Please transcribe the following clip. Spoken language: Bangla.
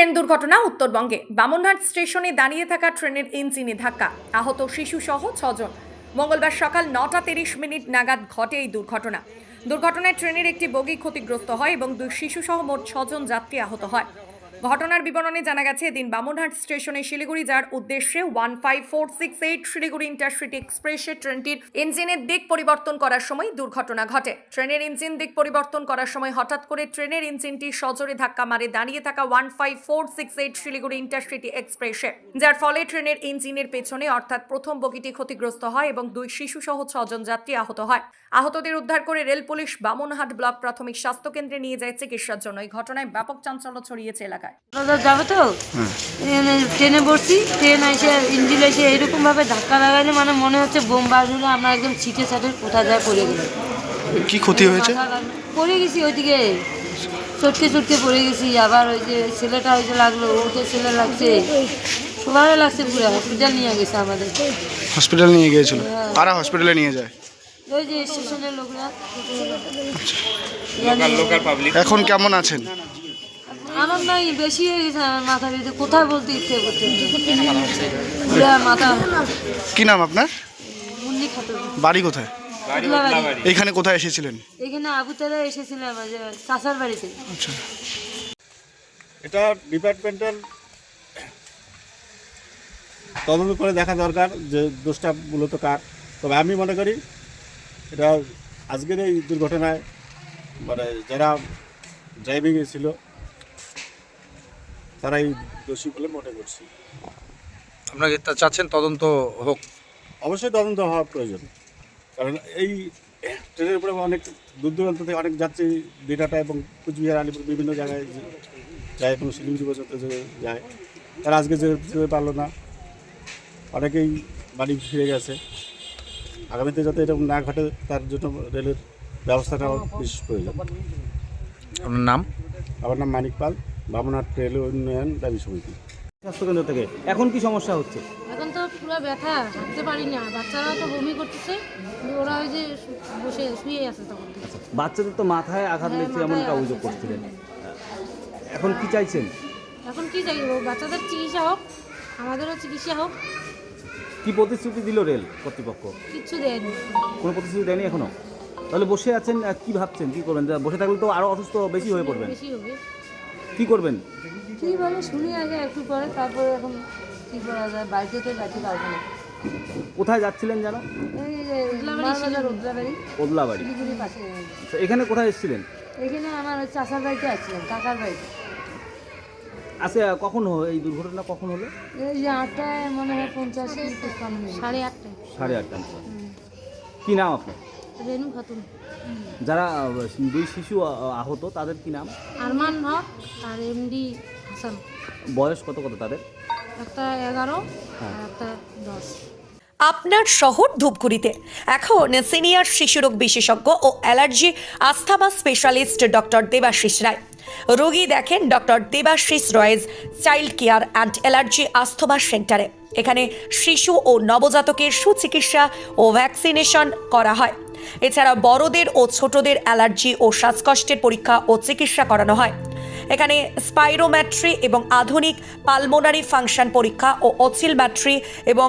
ট্রেন দুর্ঘটনা উত্তরবঙ্গে। বামনহাট স্টেশনে দাঁড়িয়ে থাকা ট্রেনের ইঞ্জিনে ধাক্কা। আহত শিশু সহ ছজন। মঙ্গলবার সকাল নটা তিরিশ মিনিট নাগাদ ঘটে এই দুর্ঘটনা। দুর্ঘটনায় ট্রেনের একটি বগি ক্ষতিগ্রস্ত হয় এবং দুই শিশু সহ মোট ছজন যাত্রী আহত হয়। ঘটনার বিবরণে জানা গেছে, এদিন বামনহাট স্টেশনে শিলিগুড়ি যাওয়ার উদ্দেশ্যে one five four six eight Siliguri intercity এক্সপ্রেসের ট্রেনটির ইঞ্জিনের দিক পরিবর্তন করার সময় দুর্ঘটনা ঘটে। ট্রেনের ইঞ্জিন দিক পরিবর্তন করার সময় হঠাৎ করে ট্রেনের ইঞ্জিনটি সজোরে ধাক্কা মারে দাঁড়িয়ে থাকা one five four six eight Siliguri intercity এক্সপ্রেসে, যার ফলে ট্রেনের ইঞ্জিনের পেছনে অর্থাৎ প্রথম বগিটি ক্ষতিগ্রস্ত হয় এবং দুই শিশু সহ ছজন যাত্রী আহত হয়। আহতদের উদ্ধার করে রেল পুলিশ বামনহাট ব্লক প্রাথমিক স্বাস্থ্য কেন্দ্রে নিয়ে যায় চিকিৎসার জন্য। এই ঘটনায় ব্যাপক চাঞ্চল্য ছড়িয়েছে এলাকায়। দাদা যাব তো? ট্রেনে বসছি ট্রেন এসে ইঞ্জিন এসে এরকম ভাবে ধাক্কা লাগাইলে মানে মনে হচ্ছে বোম বার আমরা একদম ছিটে ছাটে কোথায় যায় পড়ে গেলাম কি ক্ষতি হয়েছে? পড়ে গেছি ওইদিকে। চটকে চটকে পড়ে গেছি আবার ওই যে ছেলেটা ওই যে লাগল ওকে ছেলে লাগছে। সবাই লাগছে পুরো হসপিটাল নিয়ে গেছে আমাদের। হসপিটাল নিয়ে গিয়েছিল? কারা হসপিটালে নিয়ে যায়? ওই যে স্টেশনের লোকরা। এখন কেমন আছেন? আমার নাই বেশি হয়ে গেছে আমার মাথা ভিতরে কোথায় বলতে ইচ্ছে করছে? মাথা। কি নাম আপনার? মুন্নি খাতুন। বাড়ি কোথায়। এইখানে কোথায় এসেছিলেন? এখানে আবুতারা এসেছিলাম যে চাষার বাড়িতে। আচ্ছা। এটা ডিপার্টমেন্টাল তদন্ত করে দেখা দরকার যে দোষটা মূলত কার। তবে আমি মনে করি এটা আজকের এই দুর্ঘটনায় মানে যারা ড্রাইভিংয়ে ছিল তারাই দোষী বলে মনে করছি। আপনাকে তা চাচ্ছেন তদন্ত হোক? অবশ্যই তদন্ত হওয়া প্রয়োজন। কারণ এই ট্রেনের উপরে অনেক দূর দূরান্ত থেকে অনেক যাত্রী দিনাটা এবং কুচবিহার আলিপুর বিভিন্ন জায়গায় যায় এবং শিলিগুড়ি পর্যন্ত যে যায়। তারা আজকে যে যেতে পারল না অনেকেই বাড়ি ফিরে গেছে। আগামীতে যাতে এরকম না ঘটে তার জন্য রেলের ব্যবস্থাটা বিশেষ প্রয়োজন। আপনার নাম? আমার নাম মানিক পাল। বামনাট রেল উন্নয়ন দাবি সমিতি। স্বাস্থ্যকেন্দ্র থেকে এখন কি সমস্যা হচ্ছে? এখন তো পুরো ব্যথা হাঁটতে পারি না। বাচ্চারা তো বমি করতেছে ওরা ওই যে বসে শুয়ে আছে তখন। থেকে। বাচ্চাদের তো মাথায় আঘাত হ্যাঁ, লেগেছে এমন মাথায় একটা আঘাত অভিযোগ করছিলেন এখন কি চাইছেন? এখন কি চাই? ও বাচ্চাদের চিকিৎসা হোক আমাদেরও চিকিৎসা হোক। কি প্রতিশ্রুতি দিল রেল কর্তৃপক্ষ? কিচ্ছু দেয়নি। কোনো প্রতিশ্রুতি দেয়নি এখনও? তাহলে বসে আছেন কি ভাবছেন? কি করবেন? বসে থাকলে তো আরও অসুস্থ বেশি হয়ে পড়বেন। বেশি হবে। কি করবেন? কি বলে শুনি আগে একটু পরে তারপরে এখন কি করা যায়? বাড়িতে তো যাইতে পারব না। কোথায় যাচ্ছিলেন জানো এই যে রুদ্রাবাড়ি ওদলাবাড়ি শিলিগুড়ির পাশে। আচ্ছা, এখানে কোথায় এসেছিলেন? এখানে আমার ওই চাষার বাড়িতে আসছিলাম কাকার বাড়িতে। আচ্ছা কখন হলো? এই দুর্ঘটনা কখন হলো? এই যে আটটায় মনে হয় পঞ্চাশ। সাড়ে আটটায়। সাড়ে সময় কি নাম আপনার? রেনু খাতুন। যারা দুই শিশু আহত তাদের কি নাম? আরমান হক আর এমডি হাসান। বয়স কত কত তাদের? একটা এগারো আর একটা দশ। আপনার শহর ধূপগুড়িতে। এখন সিনিয়র শিশুরোগ বিশেষজ্ঞ ও allergy asthma specialist doctor Debashis Roy. রোগী দেখেন doctor Debashis Roy's child care and allergy asthma সেন্টারে। এখানে শিশু ও নবজাতকের সুচিকিৎসা ও ভ্যাকসিনেশন করা হয়। এছাড়া বড়দের ও ছোটদের অ্যালার্জি ও শ্বাসকষ্টের পরীক্ষা ও চিকিৎসা করানো হয়। এখানে স্পাইরোম্যাট্রি এবং আধুনিক পালমোনারি ফাংশন পরীক্ষা ও অসিলম্যাট্রি এবং